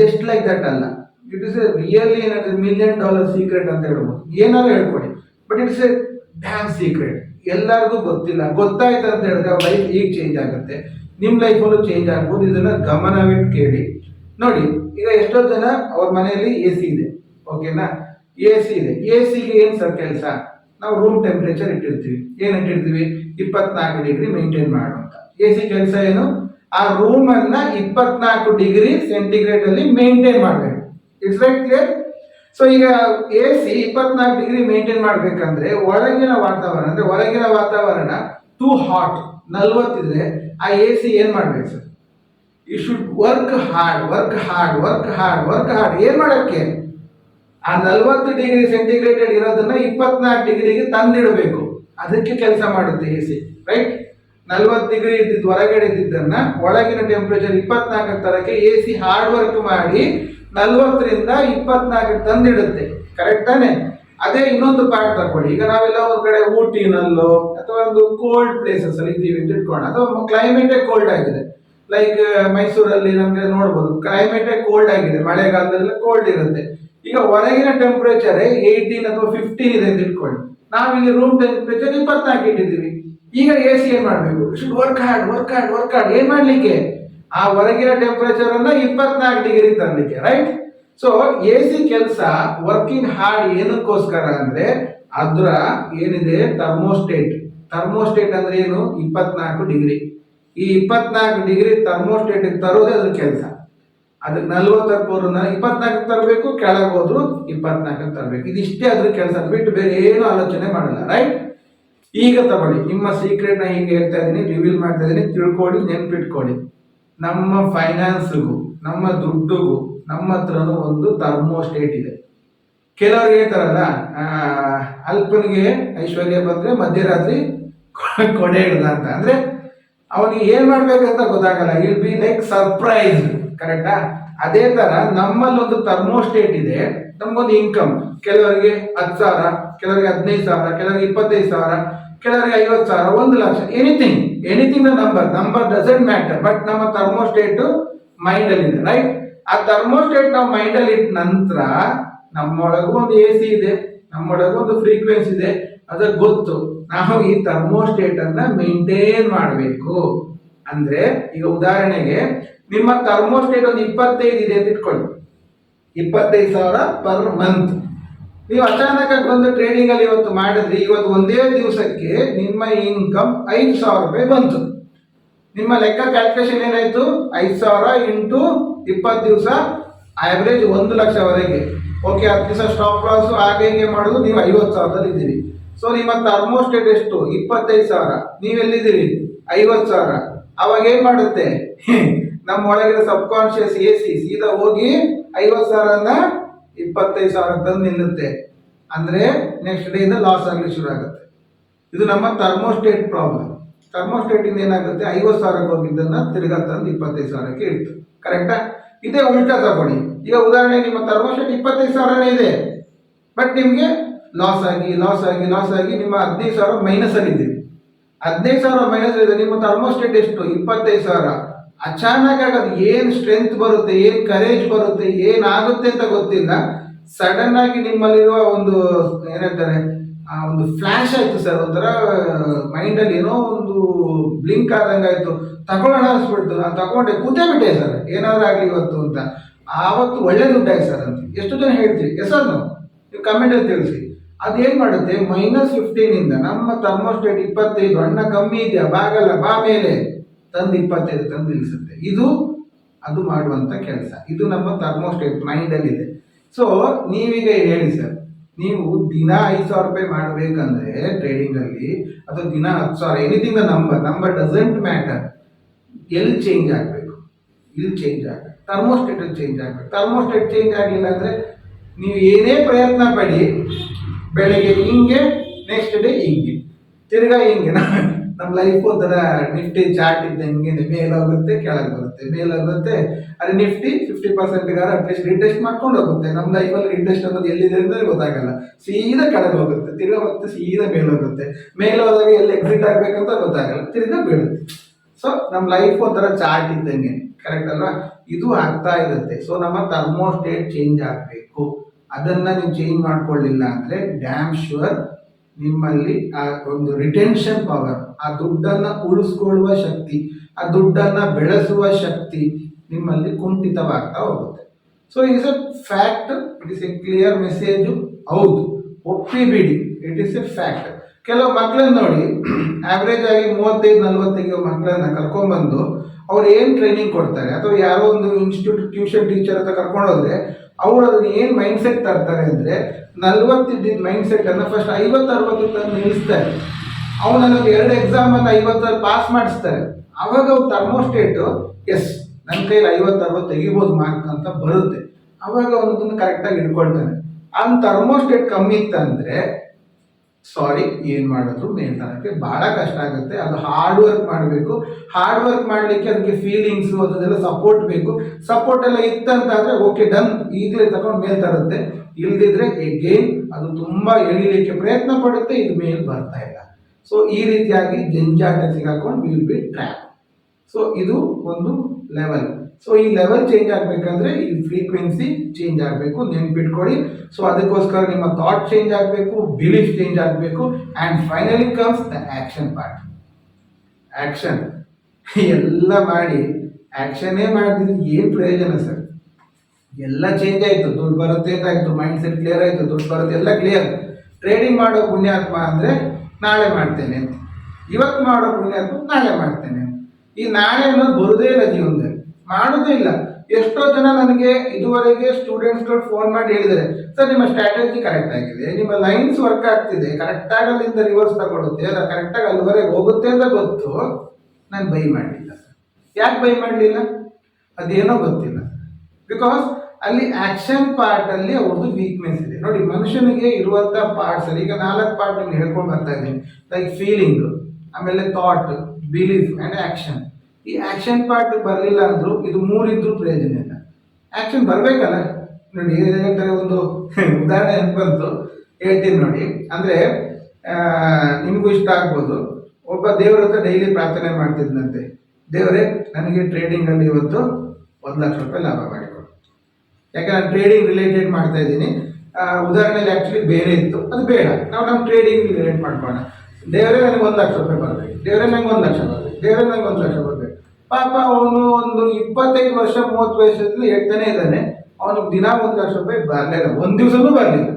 ಜಸ್ಟ್ ಲೈಕ್ ದಟ್ ಅಲ್ಲ. ಇಟ್ ಇಸ್ ಎ ರಿಯಲಿ ಏನಾದ್ರೆ ಮಿಲಿಯನ್ ಡಾಲರ್ ಸೀಕ್ರೆಟ್ ಅಂತ ಹೇಳ್ಬೋದು. ಏನಾದ್ರು ಹೇಳ್ಕೊಡಿ but it's a damn secret ಎಲ್ಲರಿಗೂ ಗೊತ್ತಿಲ್ಲ. ಗೊತ್ತಾಯ್ತು ಅಂತ ಹೇಳಿದ್ರೆ ಲೈಫ್ ಈಗ ಚೇಂಜ್ ಆಗುತ್ತೆ. ನಿಮ್ಮ ಲೈಫಲ್ಲೂ ಚೇಂಜ್ ಆಗ್ಬೋದು. ಇದನ್ನ ಗಮನವಿಟ್ಟು ಕೇಳಿ. ನೋಡಿ, ಈಗ ಎಷ್ಟೋ ಜನ ಅವ್ರ ಮನೆಯಲ್ಲಿ ಎ ಸಿ ಇದೆ. ಓಕೆನಾ? ಎ ಸಿ ಇದೆ. ಎ ಸಿಗೆ ಏನು ಸರ್ ಕೆಲಸ? ನಾವು ರೂಮ್ ಟೆಂಪರೇಚರ್ ಇಟ್ಟಿರ್ತೀವಿ. ಏನು ಇಟ್ಟಿರ್ತೀವಿ? ಇಪ್ಪತ್ನಾಲ್ಕು ಡಿಗ್ರಿ ಮೇಂಟೈನ್ ಮಾಡು ಅಂತ ಎ ಸಿ ಕೆಲಸ ಏನು? ಆ ರೂಮ್ ಅನ್ನ ಇಪ್ಪತ್ನಾಲ್ಕು ಡಿಗ್ರಿ ಸೆಂಟಿಗ್ರೇಡ್ ಅಲ್ಲಿ ಮೇಂಟೈನ್ ಮಾಡಬೇಕು. ಇಟ್ಸ್ ರೈಟ್ ಕ್ಲಿಯರ್ ಸೊ ಈಗ ಎ ಸಿ ಇಪ್ಪತ್ನಾಲ್ಕು ಡಿಗ್ರಿ ಮೇಂಟೈನ್ ಮಾಡ್ಬೇಕಂದ್ರೆ ಒಳಗಿನ ವಾತಾವರಣ, ಅಂದ್ರೆ ಹೊರಗಿನ ವಾತಾವರಣ ಟೂ ಹಾಟ್ ನಲ್ವತ್ತಿದ್ರೆ ಆ ಎ ಸಿ ಏನ್ ಮಾಡ್ಬೇಕು sir? You should work hard work hard work hard work hard ಏನ್ ಮಾಡಕ್ಕೆ? ಆ ನಲ್ವತ್ತು ಡಿಗ್ರಿ ಸೆಂಟಿಗ್ರೇಟೆಡ್ ಇರೋದನ್ನ ಇಪ್ಪತ್ನಾಲ್ಕು ಡಿಗ್ರಿಗೆ ತಂದಿಡಬೇಕು. ಅದಕ್ಕೆ ಕೆಲಸ ಮಾಡುತ್ತೆ ಎ ಸಿ ರೈಟ್? ನಲ್ವತ್ತು ಡಿಗ್ರಿ ಇದ್ದಿದ್ದು ಹೊರಗಡೆ ಇದ್ದಿದ್ದನ್ನ ಒಳಗಿನ ಟೆಂಪರೇಚರ್ ಇಪ್ಪತ್ನಾಲ್ಕು ತರಕ್ಕೆ ಎ ಸಿ ಹಾರ್ಡ್ ವರ್ಕ್ ಮಾಡಿ ನಲ್ವತ್ತರಿಂದ ಇಪ್ಪತ್ನಾಲ್ಕು ತಂದಿಡುತ್ತೆ. ಕರೆಕ್ಟ್ ತಾನೆ? ಅದೇ ಇನ್ನೊಂದು ಪಾರ್ಟ್ ತಗೊಳ್ಳಿ. ಈಗ ನಾವೆಲ್ಲ ಒಂದು ಕಡೆ ಊಟಿನಲ್ಲೋ ಅಥವಾ ಒಂದು ಕೋಲ್ಡ್ ಪ್ಲೇಸಸ್ ಅಲ್ಲಿ ಇದ್ದೀವಿ ಅಂತ ಇಟ್ಕೊಂಡು ಅಥವಾ ಕ್ಲೈಮೇಟೇ ಕೋಲ್ಡ್ ಆಗಿದೆ. ಲೈಕ್ ಮೈಸೂರಲ್ಲಿ ನಮಗೆ ನೋಡ್ಬೋದು. ಕ್ಲೈಮೇಟೇ ಕೋಲ್ಡ್ ಆಗಿದೆ. ಮಳೆಗಾಲದಲ್ಲೆಲ್ಲ ಕೋಲ್ಡ್ ಇರುತ್ತೆ. ಈಗ ಹೊರಗಿನ ಟೆಂಪರೇಚರ್ ಏಯ್ಟೀನ್ ಅಥವಾ ಫಿಫ್ಟೀನ್ ಇದೆ ಅಂತ ಇಟ್ಕೊಳ್ಳಿ. ನಾವು ಇಲ್ಲಿ ರೂಮ್ ಟೆಂಪರೇಚರ್ ಇಪ್ಪತ್ನಾಲ್ಕು ಇಟ್ಟಿದ್ದೀವಿ. ಈಗ ಎ ಸಿ ಏನ್ ಮಾಡಬೇಕು? Should work hard work hard work hard ಏನ್ ಮಾಡ್ಲಿಕ್ಕೆ? ಆ ಹೊರಗಿನ ಟೆಂಪರೇಚರ್ ಅನ್ನ ಇಪ್ಪತ್ನಾಲ್ಕು ಡಿಗ್ರಿ ತರಲಿಕ್ಕೆ ರೈಟ್ ಸೊ ಎ ಸಿ ಕೆಲಸ ವರ್ಕಿಂಗ್ ಹಾರ್ಡ್ ಏನಕ್ಕೋಸ್ಕರ ಅಂದ್ರೆ ಅದ್ರ ಏನಿದೆ? ಥರ್ಮೋಸ್ಟೇಟ್ ಥರ್ಮೋಸ್ಟೇಟ್ ಅಂದ್ರೆ ಏನು? ಇಪ್ಪತ್ನಾಲ್ಕು ಡಿಗ್ರಿ ಈ ಇಪ್ಪತ್ನಾಲ್ಕು ಡಿಗ್ರಿ ಥರ್ಮೋಸ್ಟೇಟ್ ತರೋದೇ ಅದ್ರ ಕೆಲಸ. ಅದಕ್ಕೆ ನಲ್ವತ್ತಕ್ಕೆ ಬರೋನ ಇಪ್ಪತ್ನಾಲ್ಕು ತರಬೇಕು, ಕೆಳಗೆ ಹೋದ್ರು ಇಪ್ಪತ್ನಾಲ್ಕು ತರಬೇಕು. ಇದಿಷ್ಟೇ ಅದ್ರ ಕೆಲಸ ಬಿಟ್ಟು ಬೇರೆ ಏನು ಆಲೋಚನೆ ಮಾಡಲ್ಲ ರೈಟ್ ಈಗ ತಗೊಳ್ಳಿ, ನಿಮ್ಮ ಸೀಕ್ರೆಟ್ನ ಹಿಂಗೆ ಹೇಳ್ತಾ ಇದ್ದೀನಿ ರಿವೀಲ್ ಮಾಡ್ತಾ ಇದ್ದೀನಿ, ತಿಳ್ಕೊಳ್ಳಿ, ನೆನ್ಪಿಟ್ಕೊಳ್ಳಿ. ನಮ್ಮ ಫೈನಾನ್ಸ್ಗೂ ನಮ್ಮ ದುಡ್ಡುಗೂ, ನಮ್ಮ ಹತ್ರನೂ ಒಂದು ಥರ್ಮೋಸ್ಟೇಟ್ ಇದೆ. ಕೆಲವ್ರು ಹೇಳ್ತಾರಲ್ಲ ಅಲ್ಪನಿಗೆ ಐಶ್ವರ್ಯ ಬಂದ್ರೆ ಮಧ್ಯರಾತ್ರಿ ಕೊಡೆ ಹಿಡ್ದ ಅಂತ. ಅಂದ್ರೆ, ಅವನಿಗೆ ಏನ್ ಮಾಡ್ಬೇಕಂತ ಗೊತ್ತಾಗಲ್ಲ. ಇಲ್ ಬಿ ಲೈಕ್ ಸರ್ಪ್ರೈಸ್ ಕರೆಕ್ಟಾ? ಅದೇ ತರ ನಮ್ಮಲ್ಲಿ ಒಂದು ಥರ್ಮೋಸ್ಟೇಟ್ ಇದೆ. ನಮ್ಗೊಂದು ಇನ್ಕಮ್ ಕೆಲವರಿಗೆ ಹತ್ತು ಸಾವಿರ, ಕೆಲವರಿಗೆ ಹದಿನೈದು ಸಾವಿರ, ಕೆಲವರಿಗೆ ಇಪ್ಪತ್ತೈದು ಸಾವಿರ, ಕೆಲವರಿಗೆ ಐವತ್ತು ಸಾವಿರ, ಒಂದು lakh. Anything anything the number number doesn't matter but ನಮ್ಮ ಥರ್ಮೋಸ್ಟೇಟ್ ಮೈಂಡ್ ಅಲ್ಲಿ ಇದೆ ರೈಟ್ ಆ ಥರ್ಮೋಸ್ಟೇಟ್ ನಾವು ಮೈಂಡ್ ಅಲ್ಲಿ ಇಟ್ಟ ನಂತರ ನಮ್ಮೊಳಗೂ ಒಂದು ಎ ಸಿ ಇದೆ, ನಮ್ಮೊಳಗೂ ಒಂದು ಫ್ರೀಕ್ವೆನ್ಸಿ ಇದೆ. ಅದಕ್ಕೆ ಗೊತ್ತು. ನಾವು ಈ ಥರ್ಮೋಸ್ಟೇಟ್ ಅನ್ನ ಮೇಂಟೈನ್ ಮಾಡಬೇಕು. ಅಂದ್ರೆ, ಈಗ ಉದಾಹರಣೆಗೆ, ನಿಮ್ಮ ಥರ್ಮೋಸ್ಟೇಟ್ ಒಂದು ಇಪ್ಪತ್ತೈದು ಇದೆ ಅಂತ ಇಟ್ಕೊಳ್ಳಿ. ಇಪ್ಪತ್ತೈದು ಸಾವಿರ ಪರ್ ಮಂತ್ ನೀವು ಅಚಾನಕ್ ಬಂದು ಟ್ರೇಡಿಂಗ್ ಅಲ್ಲಿ ಇವತ್ತು ಮಾಡಿದ್ರಿ, ಇವತ್ತು ಒಂದೇ ದಿವಸಕ್ಕೆ ನಿಮ್ಮ ಇನ್ಕಮ್ ಐದು ಸಾವಿರ ರೂಪಾಯಿ ಬಂತು. ನಿಮ್ಮ ಲೆಕ್ಕ ಕ್ಯಾಲ್ಕುಲೇಷನ್ ಏನಾಯ್ತು? ಐದು ಸಾವಿರ ಇಂಟು ಇಪ್ಪತ್ತು ದಿವಸ ಆವರೇಜ್ ಒಂದು ಲಕ್ಷವರೆಗೆ. ಓಕೆ ಹತ್ತು ದಿವಸ ಸ್ಟಾಪ್ ಲಾಸ್ ಹಾಗೆ ಹೀಗೆ ಮಾಡೋದು, ನೀವು ಐವತ್ತು ಸಾವಿರದಲ್ಲಿ ಇದ್ದೀರಿ. ಸೊ ನಿಮ್ಮ ಥರ್ಮೋಸ್ಟೇಟ್ ಎಷ್ಟು? ಇಪ್ಪತ್ತೈದು ಸಾವಿರ. ನೀವೆಲ್ಲಿದ್ದೀರಿ? ಐವತ್ತು ಸಾವಿರ. ಅವಾಗ ಏನ್ ಮಾಡುತ್ತೆ? ನಮ್ಮ ಒಳಗಿನ ಸಬ್ ಕಾನ್ಶಿಯಸ್ ಎ ಸಿ ಸೀದಾ ಹೋಗಿ ಐವತ್ತು ಸಾವಿರನ ಇಪ್ಪತ್ತೈದು ಸಾವಿರ ತಂದು ನಿಲ್ಲುತ್ತೆ. ಅಂದ್ರೆ ನೆಕ್ಸ್ಟ್ ಡೇ ಇಂದ ಲಾಸ್ ಆಗಲಿ ಶುರು ಆಗುತ್ತೆ. ಇದು ನಮ್ಮ ಥರ್ಮೋಸ್ಟೇಟ್ ಪ್ರಾಬ್ಲಮ್ ಥರ್ಮೋಸ್ಟೇಟ್ ಇಂದ ಏನಾಗುತ್ತೆ? ಐವತ್ತು ಸಾವಿರಕ್ಕೆ ಹೋಗಿದ್ದನ್ನ ತಿರ್ಗಾ ತಂದು ಇಪ್ಪತ್ತೈದು ಸಾವಿರಕ್ಕೆ ಇಡ್ತು. ಕರೆಕ್ಟಾ ಇದೇ ಉಲ್ಟಾ ತಗೊಳ್ಳಿ. ಈಗ ಉದಾಹರಣೆ, ನಿಮ್ಮ ಥರ್ಮೋಸ್ಟೇಟ್ ಇಪ್ಪತ್ತೈದು ಸಾವಿರನೇ ಇದೆ. ಬಟ್ ನಿಮಗೆ ಲಾಸ್ ಆಗಿ ಲಾಸ್ ಆಗಿ ಲಾಸ್ ಆಗಿ ನಿಮ್ಮ ಹದಿನೈದು ಸಾವಿರ ಮೈನಸ್ ಆಗಿದ್ದೀವಿ ಹದಿನೈದು ಸಾವಿರ ಮೈನಸ್ ಇದೆ ನಿಮ್ಮ ಥರ್ಮೋಸ್ಟೇಟ್ ಎಷ್ಟು? ಇಪ್ಪತ್ತೈದು ಸಾವಿರ. ಅಚಾನಕ್ ಆಗಿ ಅದು ಏನ್ ಸ್ಟ್ರೆಂತ್ ಬರುತ್ತೆ, ಏನು ಕರೇಜ್ ಬರುತ್ತೆ ಏನಾಗುತ್ತೆ ಅಂತ ಗೊತ್ತಿಲ್ಲ. ಸಡನ್ ಆಗಿ ನಿಮ್ಮಲ್ಲಿರುವ ಒಂದು ಏನಂತಾರೆ ಆ ಒಂದು ಫ್ಲ್ಯಾಶ್ ಆಯ್ತು ಸರ್ ಒಂಥರ ಮೈಂಡ್ ಅಲ್ಲಿ ಏನೋ ಒಂದು ಬ್ಲಿಂಕ್ ಆದಂಗೆ ಆಯ್ತು. ತಗೊಳ್ಳೋಣ ಅನ್ಸ್ಬಿಡ್ತು. ನಾನು ತಗೊಂಡೆ, ಕೂತೇ ಬಿಟ್ಟೆ ಸರ್ ಏನಾದರೂ ಆಗಲಿ ಇವತ್ತು ಅಂತ. ಆವತ್ತು ಒಳ್ಳೆ ದುಡ್ಡಾಯ್ತು ಸರ್ ಅಂತ. ಎಷ್ಟು ಜನ ಹೇಳ್ತೀವಿ ಎಸ್ ನಾವು ನೀವು ಕಮೆಂಟ್ ಅಲ್ಲಿ ತಿಳಿಸಿ. ಅದೇನ್ ಮಾಡುತ್ತೆ? ಮೈನಸ್ ಫಿಫ್ಟೀನ್ ಇಂದ ನಮ್ಮ ಥರ್ಮೋಸ್ಟೇಟ್ ಇಪ್ಪತ್ತೈದು ಅಣ್ಣ ಕಮ್ಮಿ ಇದೆಯಾ ಬಾಗಲ್ಲ ಬಾ ಮೇಲೆ. ತಂದು ಇಪ್ಪತ್ತೈದು ತಂದು ನಿಲ್ಲಿಸುತ್ತೆ ಇದು ಅದು ಮಾಡುವಂತ ಕೆಲಸ. ಇದು ನಮ್ಮ ಥರ್ಮೋಸ್ಟೇಟ್ ಮೈಂಡ್ ಅಲ್ಲಿ ಇದೆ. ಸೊ ನೀವೀಗ ಹೇಳಿ ಸರ್, ನೀವು ದಿನ ಐದು ಸಾವಿರ ರೂಪಾಯಿ ಮಾಡಬೇಕಂದ್ರೆ ಟ್ರೇಡಿಂಗ್ ಅಲ್ಲಿ, ಅಥವಾ ದಿನ ಹತ್ತು ಸಾವಿರ anything number number doesn't matter ಎಲ್ಲಿ ಚೇಂಜ್ ಆಗಬೇಕು? ಇಲ್ಲಿ ಚೇಂಜ್ ಆಗಬೇಕು. ಥರ್ಮೋಸ್ಟೇಟ್ ಚೇಂಜ್ ಆಗಬೇಕು. ಥರ್ಮೋಸ್ಟೇಟ್ ಚೇಂಜ್ ಆಗಲಿಲ್ಲ ಅಂದ್ರೆ ನೀವು ಏನೇ ಪ್ರಯತ್ನ ಪಡಿ ಬೆಳಗ್ಗೆ ಹಿಂಗೆ ನೆಕ್ಸ್ಟ್ ಡೇ ಹಿಂಗೆ. ತಿರ್ಗಾ ಹಿಂಗೆ. ನಮ್ಮ ಲೈಫ್ ಒಂಥರ ನಿಫ್ಟಿ ಚಾರ್ಟ್ ಇದ್ದಂಗೆ ಮೇಲಾಗುತ್ತೆ ಕೆಳಗೆ ಬರುತ್ತೆ. ಮೇಲಾಗುತ್ತೆ ಅದು ನಿಫ್ಟಿ ಫಿಫ್ಟಿ ಪರ್ಸೆಂಟ್ಗಾರ ಅಟ್ಲೀಸ್ಟ್ ರಿಟೆಸ್ಟ್ ಮಾಡ್ಕೊಂಡು ಹೋಗುತ್ತೆ. ನಮ್ಮ ಲೈಫಲ್ಲಿ ರಿಟೆಸ್ಟ್ ಅನ್ನೋದು ಎಲ್ಲಿದೆ ಅಂತ ಗೊತ್ತಾಗಲ್ಲ. ಸೀದಾ ಕೆಳಗೆ ಹೋಗುತ್ತೆ. ತಿರ್ಗಾ ಮತ್ತೆ ಸೀದಾ ಮೇಲೋಗುತ್ತೆ ಮೇಲೋದಾಗ ಎಲ್ಲಿ ಎಕ್ಸಿಟ್ ಆಗಬೇಕಂತ ಗೊತ್ತಾಗಲ್ಲ. ತಿರ್ಗಾ ಬೀಳುತ್ತೆ. ಸೊ ನಮ್ಮ ಲೈಫ್ ಒಂಥರ ಚಾರ್ಟ್ ಇದ್ದಂಗೆ. ಕರೆಕ್ಟ್ ಅಲ್ವಾ? ಇದು ಆಗ್ತಾ ಇರುತ್ತೆ. ಸೊ ನಮ್ಮ ಥರ್ಮೋಸ್ಟೇಟ್ ಚೇಂಜ್ ಆಗಬೇಕು. ಅದನ್ನ ನೀವು ಚೇಂಜ್ ಮಾಡ್ಕೊಳ್ಳಿಲ್ಲ ಅಂದ್ರೆ ಡ್ಯಾಮ್ ಶ್ಯೂರ್ ನಿಮ್ಮಲ್ಲಿ ಆ ಒಂದು ರಿಟೆನ್ಷನ್ ಪವರ್ ಆ ದುಡ್ಡನ್ನ ಉಳಿಸ್ಕೊಳ್ಳುವ ಶಕ್ತಿ, ಆ ದುಡ್ಡನ್ನ ಬೆಳೆಸುವ ಶಕ್ತಿ ನಿಮ್ಮಲ್ಲಿ ಕುಂಠಿತವಾಗ್ತಾ ಹೋಗುತ್ತೆ. So is a fact it is a clear message ಹೌದು ಒಪ್ಪಿಬಿಡಿ ಇಟ್ ಇಸ್ ಎ ಫ್ಯಾಕ್ಟ್ ಕೆಲವು ಮಕ್ಕಳನ್ನ ನೋಡಿ ಆವ್ರೇಜ್ ಆಗಿ ಮೂವತ್ತೈದು, ನಲ್ವತ್ತೈದು ಮಕ್ಕಳನ್ನ ಕರ್ಕೊಂಡ್ಬಂದು ಅವ್ರು ಏನು ಟ್ರೈನಿಂಗ್ ಕೊಡ್ತಾರೆ? ಅಥವಾ ಯಾರೋ ಒಂದು ಇನ್ಸ್ಟಿಟ್ಯೂಟ್ ಟ್ಯೂಷನ್ ಟೀಚರ್ ಅಂತ ಕರ್ಕೊಂಡು ಹೋದ್ರೆ ಅವ್ರು ಅದನ್ನ ಏನು ಮೈಂಡ್ ಸೆಟ್ ತರ್ತಾರೆ ಅಂದರೆ ನಲ್ವತ್ತಿದ್ದ ಮೈಂಡ್ ಸೆಟ್ ಅನ್ನ ಫಸ್ಟ್ ಐವತ್ತು, ಅರವತ್ತು ತಂದು ನಿಲ್ಲಿಸ್ತಾರೆ. ಅವನನ್ನ ಎರಡು ಎಕ್ಸಾಮ್ ಅನ್ನ ಐವತ್ತರಲ್ಲಿ ಪಾಸ್ ಮಾಡಿಸ್ತಾರೆ. ಅವಾಗ ಅವ್ರು ಥರ್ಮೋಸ್ಟೇಟು ಎಸ್ ನನ್ನ ಕೈಲಿ ಐವತ್ತು, ಅರವತ್ತು ತೆಗಿಬೋದು ಮಾರ್ಕ್ ಅಂತ ಬರುತ್ತೆ. ಅವಾಗ ಅವನದನ್ನು ಕರೆಕ್ಟಾಗಿ ಇಟ್ಕೊಳ್ತಾನೆ ಆ ಥರ್ಮೋಸ್ಟೇಟ್ ಕಮ್ಮಿ ಇತ್ತಂದ್ರೆ ಸಾರಿ, ಏನ್ ಮಾಡಿದ್ರು, ಮೇಲ್ತನಕ್ಕೆ ಬಹಳ ಕಷ್ಟ ಆಗುತ್ತೆ. ಅದು ಹಾರ್ಡ್ ವರ್ಕ್ ಮಾಡಬೇಕು. ಹಾರ್ಡ್ ವರ್ಕ್ ಮಾಡ್ಲಿಕ್ಕೆ ಅದಕ್ಕೆ ಫೀಲಿಂಗ್ಸ್ ಅದನ್ನೆಲ್ಲ ಸಪೋರ್ಟ್ ಬೇಕು. ಸಪೋರ್ಟ್ ಎಲ್ಲ ಇತ್ತಂತಾದರೆ ಓಕೆ ಡನ್ ಈಗಲೇ ತಗೊಂಡು ಮೇಲ್ ತರುತ್ತೆ ಇಲ್ದಿದ್ರೆ ಎಗೇನ್ ಅದು ತುಂಬಾ ಎಳಿಲಿಕ್ಕೆ ಪ್ರಯತ್ನ ಪಡುತ್ತೆ, ಇದು ಮೇಲ್ ಬರ್ತಾ ಇಲ್ಲ. ಸೊ ಈ ರೀತಿಯಾಗಿ ಜಂಜಾಟ ಸಿಗಾಕೊಂಡು ವಿಲ್ ಬಿ ಟ್ರ್ಯಾಪ್ ಸೊ ಇದು ಒಂದು ಲೆವೆಲ್ ಸೊ ಈ ಲೆವೆಲ್ ಚೇಂಜ್ ಆಗಬೇಕಂದ್ರೆ ಈ ಫ್ರೀಕ್ವೆನ್ಸಿ ಚೇಂಜ್ ಆಗಬೇಕು ನೆನ್ಪಿಟ್ಕೊಳ್ಳಿ. ಸೊ ಅದಕ್ಕೋಸ್ಕರ ನಿಮ್ಮ ಥಾಟ್ ಚೇಂಜ್ ಆಗಬೇಕು ಬಿಲೀಫ್ ಚೇಂಜ್ ಆಗಬೇಕು and finally comes the action part action ಎಲ್ಲ ಮಾಡಿ ಆ್ಯಕ್ಷನ್ನೇ ಮಾಡಿದ್ರೆ ಏನು ಪ್ರಯೋಜನ ಸರ್? ಎಲ್ಲ ಚೇಂಜ್ ಆಯಿತು, ದುಡ್ಡು ಬರುತ್ತೆ ಅಂತ ಆಯಿತು ಮೈಂಡ್ ಸೆಟ್ ಕ್ಲಿಯರ್ ಆಯಿತು, ದುಡ್ಡು ಬರುತ್ತೆ, ಎಲ್ಲ ಕ್ಲಿಯರ್ ಟ್ರೇಡಿಂಗ್ ಮಾಡೋ ಪುಣ್ಯಾತ್ಮ ಅಂದರೆ ನಾಳೆ ಮಾಡ್ತೇನೆ. ಅಂತ ಇವತ್ತು ಮಾಡೋ ಪುಣ್ಯಾತ್ಮ ನಾಳೆ ಮಾಡ್ತೇನೆ. ಈ ನಾಳೆ ಅನ್ನೋದು ಬರುದೇ ಇಲ್ಲ ಜೀವನದಲ್ಲಿ. ಮಾಡೋದೇ ಇಲ್ಲ ಎಷ್ಟೋ ಜನ ನನಗೆ ಇದುವರೆಗೆ ಸ್ಟೂಡೆಂಟ್ಸ್ಗಳು ಫೋನ್ ಮಾಡಿ ಹೇಳಿದ್ದಾರೆ, ಸರ್, ನಿಮ್ಮ ಸ್ಟ್ರಾಟಜಿ ಕರೆಕ್ಟ್ ಆಗಿದೆ, ನಿಮ್ಮ ಲೈನ್ಸ್ ವರ್ಕ್ ಆಗ್ತಿದೆ ಕರೆಕ್ಟಾಗಿ ಅಲ್ಲಿಂದ ರಿವರ್ಸ್ ತಗೊಳುತ್ತೆ ಅಲ್ಲ ಕರೆಕ್ಟಾಗಿ ಅಲ್ಲಿವರೆಗೆ ಹೋಗುತ್ತೆ ಅಂತ ಗೊತ್ತು, ನಾನು ಬೈ ಮಾಡಲಿಲ್ಲ ಯಾಕೆ ಬೈ ಮಾಡಲಿಲ್ಲ? ಅದೇನೋ ಗೊತ್ತಿಲ್ಲ ಬಿಕಾಸ್ ಅಲ್ಲಿ ಆಕ್ಷನ್ ಪಾರ್ಟ್ ಅಲ್ಲಿ ಅವ್ರದ್ದು ವೀಕ್ನೆಸ್ ಇದೆ. ನೋಡಿ, ಮನುಷ್ಯನಿಗೆ ಇರುವಂತ ಪಾರ್ಟ್ಸ್ ಅಲ್ಲಿ, ಈಗ ನಾಲ್ಕು ಪಾರ್ಟ್ ನಿಮ್ಗೆ ಹೇಳ್ಕೊಂಡು ಬರ್ತಾ ಇದ್ದೀನಿ ಲೈಕ್ ಫೀಲಿಂಗ್ ಆಮೇಲೆ ಥಾಟ್ ಬಿಲೀಫ್ ಅಂಡ್ ಆಕ್ಷನ್ ಈ ಆಕ್ಷನ್ ಪಾರ್ಟ್ ಬರಲಿಲ್ಲ ಅಂದ್ರು ಇದು ಮೂರಿದ್ರು ಪ್ರಯೋಜನ ಇಲ್ಲ. ಆಕ್ಷನ್ ಬರಬೇಕಲ್ಲ. ನೋಡಿ ಏನಂತಾರೆ, ಒಂದು ಉದಾಹರಣೆ ಬಂತು. ಹೇಳ್ತೀನಿ ನೋಡಿ. ಅಂದ್ರೆ ನಿಮಗೂ ಇಷ್ಟ ಆಗ್ಬೋದು. ಒಬ್ಬ ದೇವರ ಹತ್ರ ಡೈಲಿ ಪ್ರಾರ್ಥನೆ ಮಾಡ್ತಿದ್ದಂತೆ ದೇವರೇ, ನನಗೆ ಟ್ರೇಡಿಂಗ್ ಅಲ್ಲಿ ಇವತ್ತು ಒಂದು ಲಕ್ಷ ರೂಪಾಯಿ ಲಾಭ ಮಾಡಿಕೊಡು. ಯಾಕೆ, ನಾನು ಟ್ರೇಡಿಂಗ್ ರಿಲೇಟೆಡ್ ಮಾಡ್ತಾ ಇದ್ದೀನಿ. ಉದಾಹರಣೆಯಲ್ಲಿ ಆಕ್ಚುಲಿ ಬೇರೆ ಇತ್ತು. ಅದು ಬೇಡ. ನಾವು ನಮ್ಮ ಟ್ರೇಡಿಂಗ್ ರಿಲೇಟ್ ಮಾಡ್ಕೋಣ ದೇವರೇ, ನನಗೆ ಒಂದು ಲಕ್ಷ ರೂಪಾಯಿ ಬರಬೇಕು. ದೇವರೇ, ನಂಗೆ ಒಂದು ಲಕ್ಷ ಬರಬೇಕು. ದೇವರೇ, ನಂಗೆ ಒಂದು ಲಕ್ಷ ಬರಬೇಕು. ಪಾಪ ಅವನು ಒಂದು ಇಪ್ಪತ್ತೈದು ವರ್ಷ, ಮೂವತ್ತು ವಯಸ್ಸಲ್ಲಿ ಹೇಳ್ತಾನೆ ಇದ್ದಾನೆ, ಅವನಿಗೆ ದಿನ ಒಂದು ಲಕ್ಷ ರೂಪಾಯಿ ಬರಲಿಲ್ಲ, ಒಂದು ದಿವಸನೂ ಬರಲಿಲ್ಲ.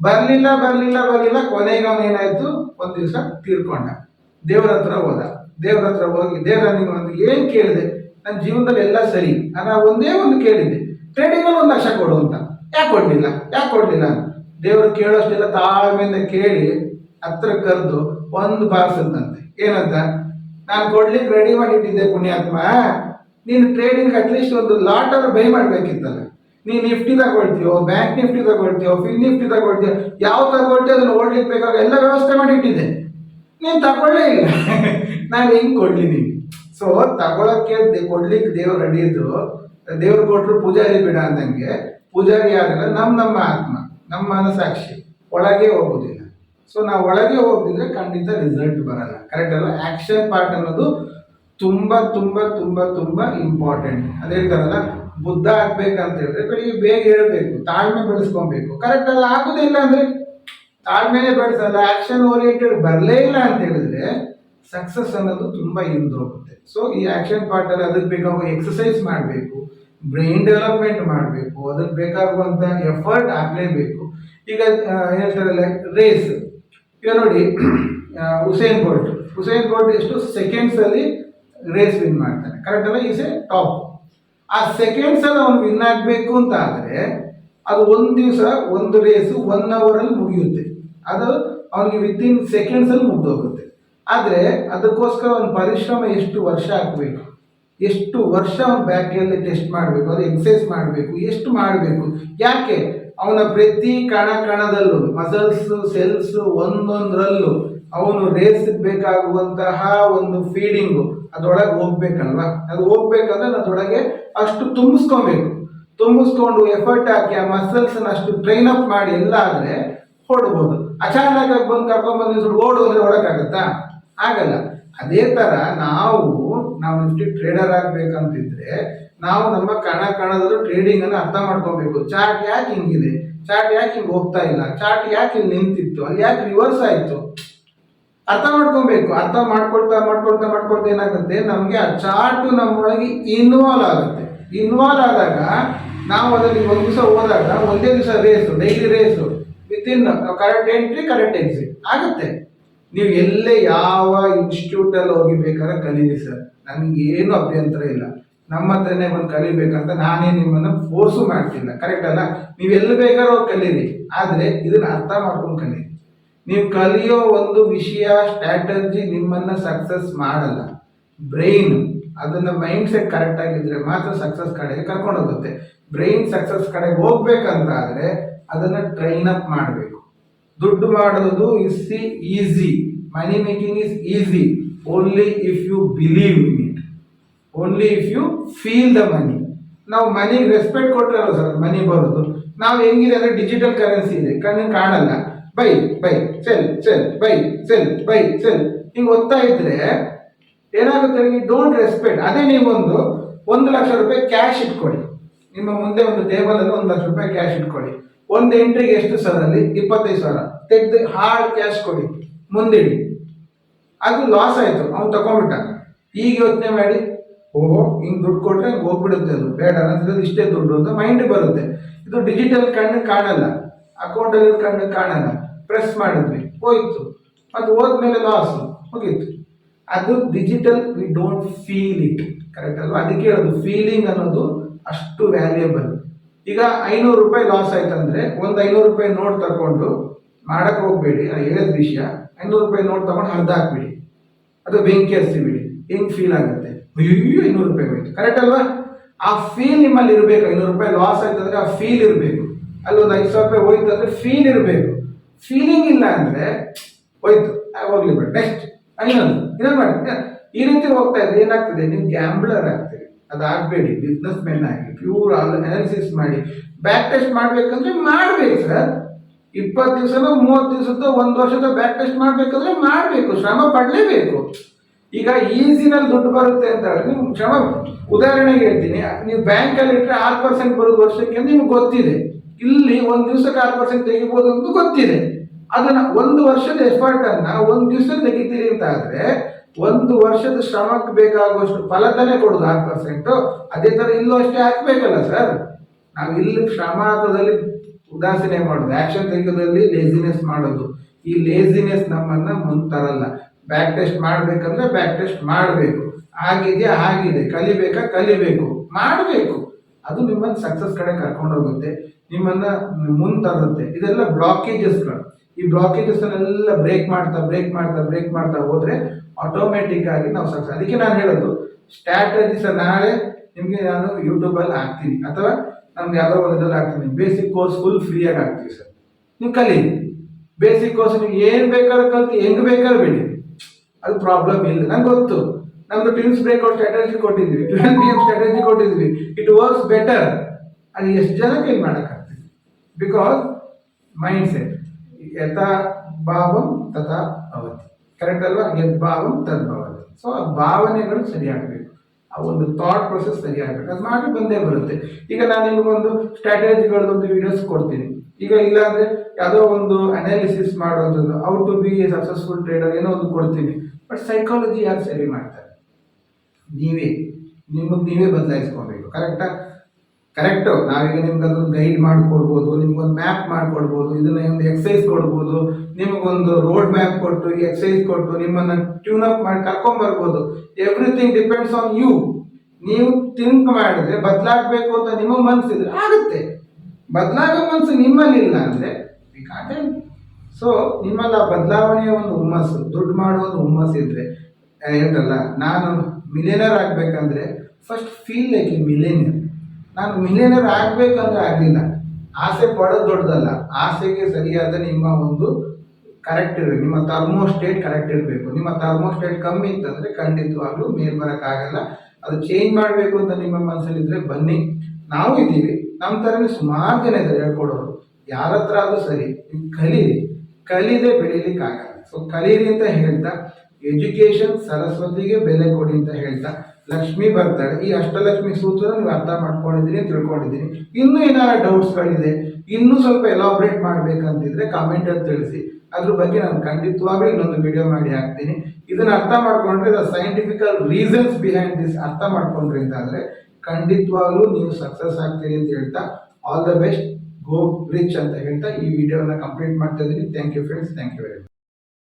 ಬರಲಿಲ್ಲ ಬರಲಿಲ್ಲ ಬರಲಿಲ್ಲ, ಕೊನೆಗೆ ಅವನು ಏನಾಯ್ತು? ಒಂದು ದಿವಸ ತೀರ್ಕೊಂಡ. ದೇವರ ಹತ್ರ ಹೋದ. ದೇವರ ಹತ್ರ ಹೋಗಿ, ದೇವರ ನಿಮಗೆ ಒಂದು ಏನು ಕೇಳಿದೆ? ನನ್ನ ಜೀವನದಲ್ಲಿ ಎಲ್ಲ ಸರಿ. ನಾನು ಒಂದೇ ಒಂದು ಕೇಳಿದ್ದೆ ಟ್ರೇಡಿಂಗಲ್ಲಿ ಒಂದು ಲಕ್ಷ ಕೊಡು ಅಂತ. ಯಾಕೆ ಕೊಡಲಿಲ್ಲ? ಯಾಕೆ ಕೊಡಲಿಲ್ಲ? ದೇವರು ಕೇಳೋಷ್ಟೆಲ್ಲ ತಾಳ್ಮೆಯಿಂದ ಕೇಳಿ, ಹತ್ರ ಕರೆದು ಒಂದು ಬಾರಿಸದಂತೆ ಏನಂತ? ನಾನು ಕೊಡ್ಲಿಕ್ಕೆ ರೆಡಿ ಮಾಡಿಟ್ಟಿದ್ದೆ ಪುಣ್ಯಾತ್ಮ. ನೀನು ಟ್ರೇಡಿಂಗ್ ಅಟ್ಲೀಸ್ಟ್ ಒಂದು ಲಾಟ್ ಆದ್ರೂ ಬೈ ಮಾಡ್ಬೇಕಿತ್ತಲ್ಲ. ನೀನು ನಿಫ್ಟಿ ತಗೊಳ್ತೀಯೋ ಬ್ಯಾಂಕ್ ನಿಫ್ಟಿ ತಗೊಳ್ತೀಯೋ ಫಿನ್ ನಿಫ್ಟಿ ತಗೊಳ್ತೀಯೋ ಯಾವ ತಗೊಳ್ತೀಯೋ ಅದನ್ನು ಓಡ್ಲಿಕ್ಕೆ ಬೇಕಾಗ ಎಲ್ಲ ವ್ಯವಸ್ಥೆ ಮಾಡಿ ಇಟ್ಟಿದ್ದೆ ನೀನು ತಗೊಳ್ಳೇ ಇಲ್ಲ. ನಾನು ಹೆಂಗೆ ಕೊಡಲಿ ನೀನು ಸೊ ತಗೊಳಕ್ಕೆ ಕೊಡ್ಲಿಕ್ಕೆ ದೇವ್ರು ರೆಡಿ ಇದ್ರು. ದೇವ್ರು ಕೊಟ್ಟರು ಪೂಜಾರಿ ಬಿಡ ಅಂದಂಗೆ, ಪೂಜಾರಿ ಆದ್ರೆ ನಮ್ಮ ನಮ್ಮ ಆತ್ಮ, ನಮ್ಮ ಮನಸಾಕ್ಷಿ ಒಳಗೆ ಹೋಗೋದಿಲ್ಲ. ಸೊ ನಾವು ಒಳಗೆ ಹೋಗ್ತಿದ್ರೆ ಖಂಡಿತ ರಿಸಲ್ಟ್ ಬರಲ್ಲ. ಕರೆಕ್ಟ್ ಅಲ್ಲ ಆಕ್ಷನ್ ಪಾರ್ಟ್ ಅನ್ನೋದು ತುಂಬಾ ತುಂಬಾ ತುಂಬಾ ತುಂಬಾ ಇಂಪಾರ್ಟೆಂಟ್ ಅದೇ ಹೇಳ್ತಾರಲ್ಲ, ಬುದ್ಧ ಆಗ್ಬೇಕಂತ ಹೇಳಿದ್ರೆ ಬೆಳಿಗ್ಗೆ ಬೇಗ ಹೇಳ್ಬೇಕು, ತಾಳ್ಮೆ ಬೆಳೆಸ್ಕೊಬೇಕು. ಕರೆಕ್ಟ್ ಅಲ್ಲ? ಆಗುದಿಲ್ಲ ಅಂದ್ರೆ ತಾಳ್ಮೆನೆ ಬೆಳೆಸಲ್ಲ ಆಕ್ಷನ್ ಓರಿಯೆಂಟೆಡ್ ಬರಲೇ ಇಲ್ಲ ಅಂತ ಹೇಳಿದ್ರೆ ಸಕ್ಸಸ್ ಅನ್ನೋದು ತುಂಬಾ ಹಿಂದೋಗುತ್ತೆ ಸೊ ಈ ಪಾರ್ಟ್ ಅಲ್ಲಿ ಅದಕ್ಕೆ ಬೇಕಾಗುವ ಎಕ್ಸಸೈಸ್ ಮಾಡಬೇಕು ಬ್ರೈನ್ ಡೆವಲಪ್ಮೆಂಟ್ ಮಾಡಬೇಕು, ಅದಕ್ಕೆ ಬೇಕಾಗುವಂತ ಎಫರ್ಟ್ ಆಗಲೇಬೇಕು. ಈಗ ಹೇಳ್ತಾರೆ ಹೇಳ್ತಾರಲ್ಲ ರೇಸ್ ಈಗ ನೋಡಿ ಹುಸೇನ್ ಬೋಲ್ಟ್ ಹುಸೇನ್ ಬೋಲ್ಟ್ ಎಷ್ಟು ಸೆಕೆಂಡ್ಸ್ ಅಲ್ಲಿ ರೇಸ್ ವಿನ್ ಮಾಡ್ತಾನೆ. ಕರೆಕ್ಟ್ ಅಲ್ಲ? ಈಸ್ ಎ ಟಾಪ್ ಆ ಸೆಕೆಂಡ್ಸ್ ಅಲ್ಲಿ ಅವ್ನು ವಿನ್ ಆಗಬೇಕು ಅಂತ ಆದ್ರೆ, ಅದು ಒಂದು ದಿವಸ, ಒಂದು ರೇಸು ಒನ್ ಅಲ್ಲಿ ಮುಗಿಯುತ್ತೆ. ಅದು ಅವನಿಗೆ ವಿತ್ ಇನ್ ಸೆಕೆಂಡ್ಸ್ ಅಲ್ಲಿ ಮುಗ್ದೋಗುತ್ತೆ ಆದ್ರೆ, ಅದಕ್ಕೋಸ್ಕರ ಅವ್ನ ಪರಿಶ್ರಮ ಎಷ್ಟು ವರ್ಷ ಹಾಕ್ಬೇಕು? ಎಷ್ಟು ವರ್ಷ ಅವನ ಬ್ಯಾಟ್ರಿಯಲ್ಲಿ ಟೆಸ್ಟ್ ಮಾಡಬೇಕು? ಅದು ಎಕ್ಸಸೈಸ್ ಮಾಡಬೇಕು? ಎಷ್ಟು ಮಾಡಬೇಕು? ಯಾಕೆ? ಅವನ ಪ್ರತಿ ಕಣ ಕಣದಲ್ಲೂ ಮಸಲ್ಸ್ ಸೆಲ್ಸ್ ಒಂದೊಂದರಲ್ಲೂ ಅವನು ರೇಸ್ ಬೇಕಾಗುವಂತಹ ಒಂದು ಫೀಡಿಂಗು ಅದ್ರೊಳಗೆ ಹೋಗ್ಬೇಕಲ್ವಾ? ಅದು ಹೋಗ್ಬೇಕಂದ್ರೆ ಅದ್ರೊಳಗೆ ಅಷ್ಟು ತುಂಬಿಸ್ಕೊಬೇಕು. ತುಂಬಿಸ್ಕೊಂಡು ಎಫರ್ಟ್ ಹಾಕಿ ಆ ಮಸಲ್ಸ್ ಅಷ್ಟು ಟ್ರೈನ್ ಅಪ್ ಮಾಡಿ ಎಲ್ಲ ಆದ್ರೆ ಹೊಡ್ಬೋದು ಅಚಾನಕ್ ಆಗಿ ಬಂದು ಕರ್ಕೊಂಡ್ ಬಂದು ನಿಲ್ಸ್ಬಿಟ್ಟು ಓಡು ಅಂದ್ರೆ ಹೊಡಕ್ಕಾಗತ್ತಾ ಆಗಲ್ಲ. ಅದೇ ತರ ನಾವು ನಾವು ನಿಫ್ಟಿ ಟ್ರೇಡರ್ ಆಗ್ಬೇಕಂತಿದ್ರೆ ನಾವು ನಮ್ಮ ಕಣ ಕಣದಲ್ಲೂ ಟ್ರೇಡಿಂಗ್ ಅನ್ನು ಅರ್ಥ ಮಾಡ್ಕೋಬೇಕು. ಚಾರ್ಟ್ ಯಾಕೆ ಹಿಂಗಿದೆ? ಚಾರ್ಟ್ ಯಾಕೆ ಹಿಂಗೆ ಹೋಗ್ತಾ ಇಲ್ಲ? ಚಾರ್ಟ್ ಯಾಕೆ ಇಲ್ಲಿ ನಿಂತಿತ್ತು? ಅಲ್ಲಿ ಯಾಕೆ ರಿವರ್ಸ್ ಆಯಿತು? ಅರ್ಥ ಮಾಡ್ಕೊಬೇಕು. ಅರ್ಥ ಮಾಡ್ಕೊಳ್ತಾ ಮಾಡ್ಕೊಳ್ತಾ ಮಾಡ್ಕೊಳ್ತಾ ಏನಾಗುತ್ತೆ? ನಮಗೆ ಆ ಚಾರ್ಟ್ ನಮ್ಮೊಳಗೆ ಇನ್ವಾಲ್ವ್ ಆಗುತ್ತೆ. ಇನ್ವಾಲ್ವ್ ಆದಾಗ ನಾವು ಅದರಲ್ಲಿ ಒಂದು ದಿವಸ ಹೋದಾಗ ಒಂದೇ ದಿವಸ race daily race within current entry correct exit ಆಗುತ್ತೆ. ನೀವು ಎಲ್ಲೇ ಯಾವ ಇನ್ಸ್ಟಿಟ್ಯೂಟ್ ಅಲ್ಲಿ ಹೋಗಿ ಬೇಕಾದ್ರೆ ಕಲೀರಿ ಸರ್. ನನಗೇನು ಅಭ್ಯಂತರ ಇಲ್ಲ. ನಮ್ಮ ಹತ್ರನೇ ಬಂದು ಕಲಿಬೇಕಂತ ನಾನೇ ನಿಮ್ಮನ್ನು ಫೋರ್ಸು ಮಾಡ್ತಿಲ್ಲ ಕರೆಕ್ಟ್ ಅಲ್ಲ? ನೀವು ಬೇಕಾದ್ರೂ ಅವ್ರು ಕಲೀರಿ. ಆದರೆ ಇದನ್ನ ಅರ್ಥ ಮಾಡ್ಕೊಂಡು ಕಲೀರಿ. ನೀವು ಕಲಿಯೋ ಒಂದು ವಿಷಯ ಸ್ಟ್ರಾಟಜಿ ನಿಮ್ಮನ್ನ ಸಕ್ಸಸ್ ಮಾಡಲ್ಲ. ಬ್ರೈನ್ ಅದನ್ನ ಮೈಂಡ್ ಸೆಟ್ ಕರೆಕ್ಟ್ ಆಗಿದ್ರೆ ಮಾತ್ರ ಸಕ್ಸಸ್ ಕಡೆಗೆ ಕರ್ಕೊಂಡು ಹೋಗುತ್ತೆ. ಬ್ರೈನ್ ಸಕ್ಸಸ್ ಕಡೆಗೆ ಹೋಗ್ಬೇಕಂತ ಆದ್ರೆ ಅದನ್ನ ಟ್ರೈನ್ ಅಪ್ ಮಾಡಬೇಕು. ದುಡ್ಡು ಮಾಡೋದು is easy money making is easy only if you believe in only if you feel the money ನಾವು ಮನಿಗೆ ರೆಸ್ಪೆಕ್ಟ್ ಕೊಟ್ಟರಲ್ಲ ಸರ್ ಮನಿ ಬರೋದು. ನಾವು ಹೆಂಗಿದೆ ಅಂದರೆ ಡಿಜಿಟಲ್ ಕರೆನ್ಸಿ ಇದೆ. ಕಣ್ಣಿಗೆ ಕಾಣಲ್ಲ. Buy buy sell sell buy sell buy sell ಹಿಂಗೆ ಓದ್ತಾ ಇದ್ರೆ ಏನಾಗುತ್ತೆ ನೀವು ಡೋಂಟ್ ರೆಸ್ಪೆಕ್ಟ್ ಅದೇ ನೀವೊಂದು ಒಂದು ಲಕ್ಷ ರೂಪಾಯಿ ಕ್ಯಾಶ್ ಇಟ್ಕೊಳ್ಳಿ. ನಿಮ್ಮ ಮುಂದೆ ಒಂದು ಟೇಬಲಲ್ಲಿ ಒಂದು ಲಕ್ಷ ರೂಪಾಯಿ ಕ್ಯಾಶ್ ಇಟ್ಕೊಳ್ಳಿ. ಒಂದು ಎಂಟ್ರಿಗೆ ಎಷ್ಟು ಸರ್ ಅಲ್ಲಿ? ಇಪ್ಪತ್ತೈದು ಸಾವಿರ. ತೆಗೆದು ಹಾರ್ಡ್ ಕ್ಯಾಶ್ ಕೊಡಿ. ಮುಂದಿಡಿ. ಅದು ಲಾಸ್ ಆಯಿತು. ಅವ್ನು ತಗೊಂಡ್ಬಿಟ್ಟ ಈಗ ಯೋಚನೆ ಮಾಡಿ. ಓಹೋ ಹಿಂಗೆ ದುಡ್ಡು ಕೊಟ್ಟರೆ ಹಿಂಗ್ ಹೋಗ್ಬಿಡುತ್ತೆ ಅದು. ಬೇಡ ಅನ್ನೋದು ಇಷ್ಟೇ ದುಡ್ಡು ಅಂತ ಮೈಂಡ್ ಬರುತ್ತೆ. ಇದು ಡಿಜಿಟಲ್ ಕಣ್ಣು ಕಾಣಲ್ಲ. ಅಕೌಂಟ್ ಅಲ್ಲಿ ಕಣ್ಣು ಕಾಣಲ್ಲ. ಪ್ರೆಸ್ ಮಾಡಿದ್ವಿ, ಹೋಯ್ತು. ಅದು ಹೋದ್ಮೇಲೆ ಲಾಸ್ ಹೋಗಿತ್ತು ಅದು digital we don't feel it correct ಅಲ್ವಾ? ಅದಕ್ಕೆ ಹೇಳೋದು ಫೀಲಿಂಗ್ ಅನ್ನೋದು ಅಷ್ಟು ವ್ಯಾಲ್ಯೂಯಬಲ್ ಈಗ ಐನೂರು ರೂಪಾಯಿ ಲಾಸ್ ಆಯ್ತಂದ್ರೆ, ಒಂದು ಐನೂರು ರೂಪಾಯಿ ನೋಟ್ ತಗೊಂಡು ಮಾಡಕ್ ಹೋಗ್ಬೇಡಿ. ಹೇಳಿದ ವಿಷಯ, ಐನೂರು ರೂಪಾಯಿ ನೋಟ್ ತಗೊಂಡು ಅರ್ಧ ಹಾಕ್ಬಿಡಿ. ಅದು ಬೆಂಕಿ ಹಚ್ಚಿಬಿಡಿ ಹೆಂಗ್ ಫೀಲ್ ಆಗುತ್ತೆ? ಅಯ್ಯೋ ಐನೂರು ರೂಪಾಯಿ ಹೋಯ್ತು. ಕರೆಕ್ಟ್ ಅಲ್ವಾ? ಆ ಫೀಲ್ ನಿಮ್ಮಲ್ಲಿ ಇರಬೇಕು ಐನೂರು ರೂಪಾಯಿ ಲಾಸ್ ಆಯ್ತಂದ್ರೆ ಆ ಫೀಲ್ ಇರಬೇಕು. ಅಲ್ಲಿ ಒಂದು ಐದು ಸಾವಿರ ರೂಪಾಯಿ ಹೋಯ್ತು ಅಂದ್ರೆ ಫೀಲ್ ಇರಬೇಕು. ಫೀಲಿಂಗ್ ಇಲ್ಲ ಅಂದ್ರೆ ಹೋಯ್ತು ಹೋಗ್ಲಿ ಬಿಡಿ. ನೆಕ್ಸ್ಟ್ ಇನ್ನೊಂದು ಇನ್ನೊಂದು ಮಾಡಿ. ಈ ರೀತಿ ಹೋಗ್ತಾ ಇದ್ರೆ ಏನಾಗ್ತದೆ? ನೀವು ಗ್ಯಾಂಬ್ಲರ್ ಆಗ್ತೀರಿ. ಅದಾಗಬೇಡಿ ಬಿಸ್ನೆಸ್ ಮೆನ್ ಆಗಿ ಪ್ಯೂರ್ ಅನಾಲಿಸಿಸ್ ಮಾಡಿ. ಬ್ಯಾಕ್ ಟೆಸ್ಟ್ ಮಾಡ್ಬೇಕಂದ್ರೆ ಮಾಡ್ಬೇಕು ಸರ್ ಇಪ್ಪತ್ತು ದಿವಸದ ಮೂವತ್ತು ದಿವಸದ ಒಂದು ವರ್ಷದ ಬ್ಯಾಕ್ ಟೆಸ್ಟ್ ಮಾಡ್ಬೇಕಂದ್ರೆ ಮಾಡಬೇಕು. ಶ್ರಮ ಪಡಲೇಬೇಕು. ಈಗ ಈಸಿನಲ್ಲಿ ದುಡ್ಡು ಬರುತ್ತೆ ಅಂತ ಹೇಳಿ, ನೀವು ಕ್ಷಮ ಉದಾಹರಣೆಗೆ ಹೇಳ್ತೀನಿ, ನೀವು ಬ್ಯಾಂಕಲ್ಲಿ ಇಟ್ಟರೆ ಆರು ಪರ್ಸೆಂಟ್ ಬರೋದು ವರ್ಷಕ್ಕೆ ಅಂತ ನಿಮ್ಗೆ ಗೊತ್ತಿದೆ. ಇಲ್ಲಿ ಒಂದು ದಿವಸಕ್ಕೆ ಆರು ಪರ್ಸೆಂಟ್ ತೆಗಿಬೋದು ಅಂತ ಗೊತ್ತಿದೆ. ಅದನ್ನ ಒಂದು ವರ್ಷದ ಎಫರ್ಟ್ ಅನ್ನ ಒಂದು ದಿವಸ ತೆಗಿತೀರಿ ಅಂತ ಆದ್ರೆ, ಒಂದು ವರ್ಷದ ಶ್ರಮಕ್ಕೆ ಬೇಕಾಗುವಷ್ಟು ಫಲ ತಾನೇ ಕೊಡುದು ಆರು ಪರ್ಸೆಂಟ್ ಅದೇ ತರ ಇಲ್ಲೂ ಅಷ್ಟೇ ಹಾಕ್ಬೇಕಲ್ಲ ಸರ್ ನಾವು ಇಲ್ಲಿ ಶ್ರಮ ಹಾಕೋದಲ್ಲಿ ಉದಾಸೀನೆ ಮಾಡೋದು. ಆಕ್ಷನ್ ತೆಗೆದಲ್ಲಿ ಲೇಸಿನೆಸ್ ಮಾಡೋದು. ಈ ಲೇಸಿನೆಸ್ ನಮ್ಮನ್ನ ಮುಂದ್ ತರಲ್ಲ. ಬ್ಯಾಕ್ ಟೆಸ್ಟ್ ಮಾಡಬೇಕಂದ್ರೆ ಬ್ಯಾಕ್ ಟೆಸ್ಟ್ ಮಾಡಬೇಕು. ಆಗಿದೆ ಆಗಿದೆ. ಕಲಿಬೇಕಾ, ಕಲಿಬೇಕು. ಮಾಡಬೇಕು. ಅದು ನಿಮ್ಮನ್ನ ಸಕ್ಸಸ್ ಕಡೆ ಕರ್ಕೊಂಡು ಹೋಗುತ್ತೆ. ನಿಮ್ಮನ್ನ ಮುಂದ್ ತರುತ್ತೆ. ಇದೆಲ್ಲ ಬ್ಲಾಕೇಜಸ್ಗಳು ಈ ಬ್ಲಾಕೇಜಸ್ ಎಲ್ಲ ಬ್ರೇಕ್ ಮಾಡ್ತಾ ಬ್ರೇಕ್ ಮಾಡ್ತಾ ಬ್ರೇಕ್ ಮಾಡ್ತಾ ಹೋದ್ರೆ ಆಟೋಮೆಟಿಕ್ ಆಗಿ ನಾವು ಸಕ್ಸಸ್ ಅದಕ್ಕೆ ನಾನು ಹೇಳೋದು ಸ್ಟ್ರಾಟಜಿಸ್ ನಾಳೆ ನಿಮಗೆ ನಾನು ಯೂಟ್ಯೂಬಲ್ಲಿ ಹಾಕ್ತೀನಿ. ಅಥವಾ ನಮ್ಗೆ ಯಾವ್ದೋ ಒಂದು ಇದ್ರಲ್ಲಿ ಹಾಕ್ತೀನಿ. ಬೇಸಿಕ್ ಕೋರ್ಸ್ ಫುಲ್ ಫ್ರೀಯಾಗಿ ಹಾಕ್ತೀವಿ ಸರ್. ನೀವು ಕಲಿ. ಬೇಸಿಕ್ ಕೋರ್ಸ್ ನೀವು ಏನು ಬೇಕಾದ್ರೂ ಕಲ್ತು, ಹೆಂಗ್ ಬೇಕಾದ್ರೂ ಬಿಡಿ. ಅದು ಪ್ರಾಬ್ಲಮ್ ಇಲ್ಲ. ನಂಗೆ ಗೊತ್ತು. ನಮ್ದು ಟ್ವಿನ್ಸ್ ಬ್ರೇಕ್ಔಟ್ ಸ್ಟ್ರಾಟಜಿ ಕೊಟ್ಟಿದ್ವಿ. ಟ್ವೆಲ್ ಪಿ ಎಂ ಸ್ಟ್ರಾಟಜಿ ಕೊಟ್ಟಿದ್ವಿ. ಇಟ್ ವರ್ಕ್ಸ್ ಬೆಟರ್ ಅದು ಎಷ್ಟು ಜನಕ್ಕೆ ಏನು ಮಾಡೋಕ್ಕಾಗ್ತದೆ? ಬಿಕಾಸ್ ಮೈಂಡ್ ಸೆಟ್ ಯಥಾ ಭಾವಂ ತಥಾ ಭವತಿ. ಕರೆಕ್ಟ್ ಅಲ್ವಾ? ಯದ್ ಭಾವಂ ತದ್ ಭವತಿ. ಸೊ ಆ ಭಾವನೆಗಳು ಸರಿಯಾಗಬೇಕು. ಆ ಒಂದು ಥಾಟ್ ಪ್ರೊಸೆಸ್ ಸರಿಯಾಗಬೇಕು. ಅದು ಮಾಡಿ ಬಂದೇ ಬರುತ್ತೆ. ಈಗ ನಾನು ನಿಮಗೊಂದು ಸ್ಟ್ರಾಟಜಿಗಳದೊಂದು ವಿಡಿಯೋಸ್ ಕೊಡ್ತೀನಿ. ಈಗ ಇಲ್ಲ ಅಂದ್ರೆ ಯಾವುದೋ ಒಂದು ಅನಾಲಿಸಿಸ್ ಮಾಡುವಂಥದ್ದು how to be a successful trader ಏನೋ ಒಂದು ಕೊಡ್ತೀನಿ ಬಟ್ ಸೈಕಾಲಜಿ ಯಾರು ಸರಿ ಮಾಡ್ತಾರೆ? ನೀವೇ. ನಿಮಗೆ ನೀವೇ ಬದಲಾಯಿಸ್ಕೊಬೇಕು. ಕರೆಕ್ಟಾ ಕರೆಕ್ಟು ನಾವೀಗ ನಿಮ್ಗೆ ಅದನ್ನು ಗೈಡ್ ಮಾಡಿಕೊಡ್ಬೋದು, ನಿಮ್ಗೊಂದು ಮ್ಯಾಪ್ ಮಾಡಿಕೊಡ್ಬೋದು, ಇದನ್ನ ಒಂದು ಎಕ್ಸಸೈಸ್ ಕೊಡ್ಬೋದು, ನಿಮಗೊಂದು ರೋಡ್ ಮ್ಯಾಪ್ ಕೊಟ್ಟು ಎಕ್ಸಸೈಸ್ ಕೊಟ್ಟು ನಿಮ್ಮನ್ನ ಟ್ಯೂನ್ ಅಪ್ ಮಾಡಿ ಕರ್ಕೊಂಬರ್ಬೋದು ಎವ್ರಿಥಿಂಗ್ ಡಿಪೆಂಡ್ಸ್ ಆನ್ ಯು ನೀವು ಥಿಂಕ್ ಮಾಡಿದ್ರೆ ಬದಲಾಗಬೇಕು ಅಂತ ನಿಮಗೆ ಮನಸ್ಸಿದ್ರೆ ಆಗುತ್ತೆ. ಬದಲಾಗೋ ಮನಸ್ಸು ನಿಮ್ಮಲ್ಲಿ ಇಲ್ಲ ಅಂದ್ರೆ ಸೊ ನಿಮ್ಮಲ್ಲಿ ಆ ಬದಲಾವಣೆಯ ಒಂದು ಹುಮ್ಮಸ್ಸು, ದುಡ್ಡು ಮಾಡೋ ಒಂದು ಹುಮ್ಮಸ್ಸು ಇದ್ರೆ ಹೇಳ್ತಲ್ಲ, ನಾನು ಮಿಲಿಯನರ್ ಆಗಬೇಕಂದ್ರೆ first feel like a millionaire ನಾನು ಮಿಲಿಯನರ್ ಆಗ್ಬೇಕಂದ್ರೆ ಆಗಲಿಲ್ಲ. ಆಸೆ ಪಡೋದು ದೊಡ್ಡದಲ್ಲ. ಆಸೆಗೆ ಸರಿಯಾದ ನಿಮ್ಮ ಒಂದು ಕರೆಕ್ಟ್ ಇರಬೇಕು. ನಿಮ್ಮ ಥರ್ಮೋಸ್ಟೇಟ್ ಕರೆಕ್ಟ್ ಇರಬೇಕು. ನಿಮ್ಮ ಥರ್ಮೋಸ್ಟೇಟ್ ಕಮ್ಮಿ ಇತ್ತಂದ್ರೆ ಖಂಡಿತವಾಗ್ಲೂ ಮೇಲ್ ಬರೋಕ್ಕಾಗಲ್ಲ ಅದು ಚೇಂಜ್ ಮಾಡಬೇಕು ಅಂತ ನಿಮ್ಮ ಮನಸ್ಸಲ್ಲಿದ್ದರೆ ಬನ್ನಿ. ನಾವು ಇದ್ದೀವಿ. ನಮ್ಮ ಥರನೇ ಸುಮಾರು ಜನ ಇದ್ದಾರೆ ಹೇಳ್ಕೊಡೋರು. ಯಾರ ಹತ್ರ ಆದರೂ ಸರಿ, ನೀವು ಕಲೀರಿ. ಕಲೀದೆ ಬೆಳೀಲಿಕ್ಕಾಗಲ್ಲ. ಸೊ ಕಲೀರಿ ಅಂತ ಹೇಳ್ತಾ ಎಜುಕೇಶನ್ ಸರಸ್ವತಿಗೆ ಬೆಲೆ ಕೊಡಿ ಅಂತ ಹೇಳ್ತಾ, ಲಕ್ಷ್ಮಿ ಬರ್ತಾಳೆ. ಈ ಅಷ್ಟಲಕ್ಷ್ಮಿ ಸೂತ್ರ ನೀವು ಅರ್ಥ ಮಾಡ್ಕೊಂಡಿದ್ದೀನಿ ತಿಳ್ಕೊಂಡಿದ್ದೀನಿ ಇನ್ನೂ ಏನಾರ ಡೌಟ್ಸ್ಗಳಿದೆ, ಇನ್ನೂ ಸ್ವಲ್ಪ ಎಲಾಬ್ರೇಟ್ ಮಾಡ್ಬೇಕಂತಿದ್ರೆ ಕಾಮೆಂಟ್ ಅಲ್ಲಿ ತಿಳಿಸಿ. ಅದ್ರ ಬಗ್ಗೆ ನಾನು ಖಂಡಿತವಾಗ್ಲೂ ಇನ್ನೊಂದು ವಿಡಿಯೋ ಮಾಡಿ ಹಾಕ್ತೀನಿ. ಇದನ್ನ ಅರ್ಥ ಮಾಡ್ಕೊಂಡ್ರೆ ಸೈಂಟಿಫಿಕಲ್ ರೀಸನ್ಸ್ ಬಿಹೈಂಡ್ ದಿಸ್ ಅರ್ಥ ಮಾಡ್ಕೊಂಡ್ರಿ ಅಂತಾದ್ರೆ ಖಂಡಿತವಾಗ್ಲೂ ನೀವು ಸಕ್ಸಸ್ ಆಗ್ತೀರಿ ಅಂತ ಹೇಳ್ತಾ all the best go rich ಅಂತ ಹೇಳ್ತಾ ಈ ವಿಡಿಯೋನ ಕಂಪ್ಲೀಟ್ ಮಾಡ್ತಾ ಇದ್ದೀನಿ. Thank you friends thank you very much